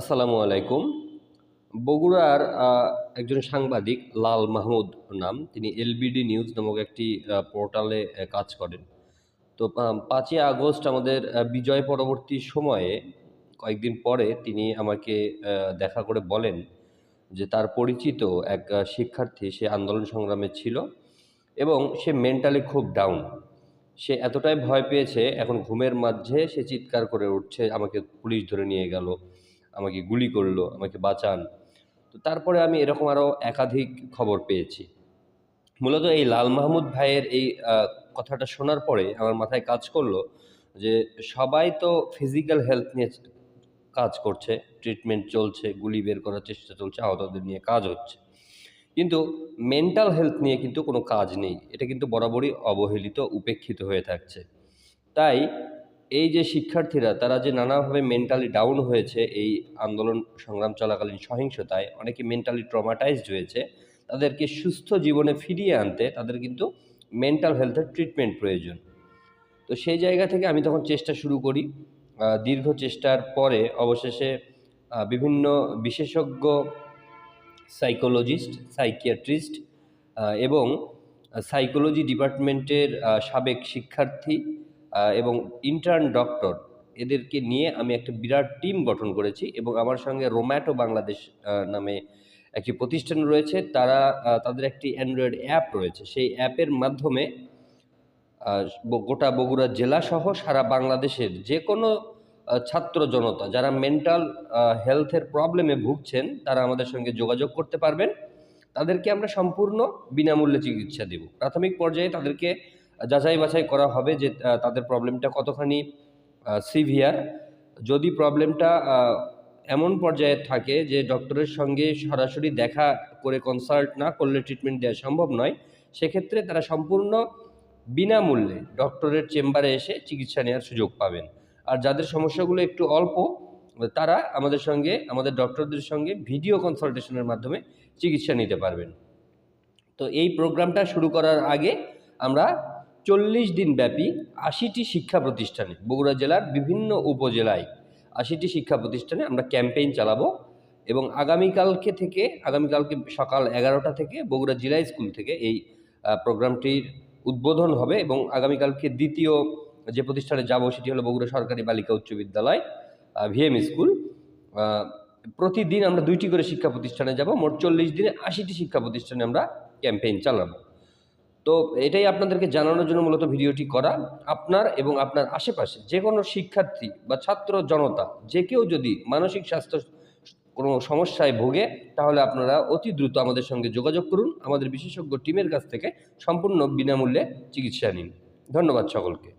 আসসালামু আলাইকুম। বগুড়ার একজন সাংবাদিক, লাল মাহমুদ নাম, তিনি এলবিডি নিউজ নামক একটি পোর্টালে কাজ করেন। তো পাঁচই আগস্ট আমাদের বিজয় পরবর্তী সময়ে, কয়েকদিন পরে তিনি আমাকে দেখা করে বলেন যে তার পরিচিত এক শিক্ষার্থী, সে আন্দোলন সংগ্রামে ছিল এবং সে মেন্টালি খুব ডাউন। সে এতটাই ভয় পেয়েছে, এখন ঘুমের মাঝে সে চিৎকার করে উঠছে, আমাকে পুলিশ ধরে নিয়ে গেল। আমাকে গুলি করল, আমাকে বাঁচান। তো তারপরে আমি এরকম আরও একাধিক খবর পেয়েছি। মূলত এই লাল মাহমুদ ভাইয়ের এই কথাটা শোনার পরে আমার মাথায় কাজ করল যে সবাই তো ফিজিক্যাল হেলথ নিয়ে কাজ করছে ট্রিটমেন্ট চলছে, গুলি বের করার চেষ্টা চলছে, আহতদের নিয়ে কাজ হচ্ছে। কিন্তু মেন্টাল হেলথ নিয়ে কিন্তু কোনো কাজ নেই। এটা কিন্তু বরাবরই অবহেলিত, উপেক্ষিত হয়ে থাকছে। তাই এই যে শিক্ষার্থীরা, তারা যে নানাভাবে মেন্টালি ডাউন হয়েছে এই আন্দোলন সংগ্রাম চলাকালীন সহিংসতায়, অনেকে মেন্টালি ট্রমাটাইজড হয়েছে, তাদেরকে সুস্থ জীবনে ফিরিয়ে আনতে তাদের কিন্তু মেন্টাল হেলথের ট্রিটমেন্ট প্রয়োজন। তো সেই জায়গা থেকে আমি তখন চেষ্টা শুরু করি। দীর্ঘ চেষ্টার পরে অবশেষে বিভিন্ন বিশেষজ্ঞ সাইকোলজিস্ট সাইকিয়াট্রিস্ট এবং সাইকোলজি ডিপার্টমেন্টের সাবেক শিক্ষার্থী এবং ইন্টার্ন ডক্টর এদেরকে নিয়ে আমি একটা বিরাট টিম গঠন করেছি এবং আমার সঙ্গে রোম্যাটো বাংলাদেশ নামে একটি প্রতিষ্ঠান রয়েছে। তারা তাদের একটি অ্যান্ড্রয়েড অ্যাপ রয়েছে। সেই অ্যাপের মাধ্যমে গোটা বগুড়া জেলাসহ সারা বাংলাদেশের যে কোনো ছাত্র জনতা, যারা মেন্টাল হেলথের প্রবলেমে ভুগছেন, তারা আমাদের সঙ্গে যোগাযোগ করতে পারবেন। তাদেরকে আমরা সম্পূর্ণ বিনামূল্যে চিকিৎসা দেব। প্রাথমিক পর্যায়ে তাদেরকে যাচাই বাছাই করা হবে যে তাদের প্রবলেমটা কতখানি সিভিয়ার। যদি প্রবলেমটা এমন পর্যায়ে থাকে যে, ডক্টরের সঙ্গে সরাসরি দেখা করে কনসাল্ট না করলে ট্রিটমেন্ট দেওয়া সম্ভব নয়, সেক্ষেত্রে তারা সম্পূর্ণ বিনামূল্যে ডক্টরের চেম্বারে এসে চিকিৎসা নেওয়ার সুযোগ পাবেন। আর যাদের সমস্যাগুলো একটু অল্প, তারা আমাদের সঙ্গে, আমাদের ডক্টরদের সঙ্গে ভিডিও কনসালটেশনের মাধ্যমে চিকিৎসা নিতে পারবেন। তো এই প্রোগ্রামটা শুরু করার আগে আমরা চল্লিশ দিন ব্যাপী আশিটি শিক্ষা প্রতিষ্ঠানে বগুড়া জেলার বিভিন্ন উপজেলায় আশিটি শিক্ষা প্রতিষ্ঠানে আমরা ক্যাম্পেইন চালাবো এবং আগামীকালকে থেকে, আগামীকালকে সকাল এগারোটা থেকে বগুড়া জেলা স্কুল থেকে এই প্রোগ্রামটির উদ্বোধন হবে এবং আগামীকালকে দ্বিতীয় যে প্রতিষ্ঠানে যাব সেটি হলো বগুড়া সরকারি বালিকা উচ্চ বিদ্যালয় ভিএম স্কুল। প্রতিদিন আমরা দুইটি করে শিক্ষা প্রতিষ্ঠানে যাব, মোট চল্লিশ দিনে আশিটি শিক্ষা প্রতিষ্ঠানে আমরা ক্যাম্পেইন চালাবো। তো এটাই আপনাদেরকে জানানোর জন্য মূলত ভিডিওটি করা। আপনার এবং আপনার আশেপাশে যে কোনো শিক্ষার্থী বা ছাত্র জনতা, যে কেউ যদি মানসিক স্বাস্থ্য কোনো সমস্যায় ভোগে, তাহলে আপনারা অতি দ্রুত আমাদের সঙ্গে যোগাযোগ করুন। আমাদের বিশেষজ্ঞ টিমের কাছ থেকে সম্পূর্ণ বিনামূল্যে চিকিৎসা নিন। ধন্যবাদ সকলকে।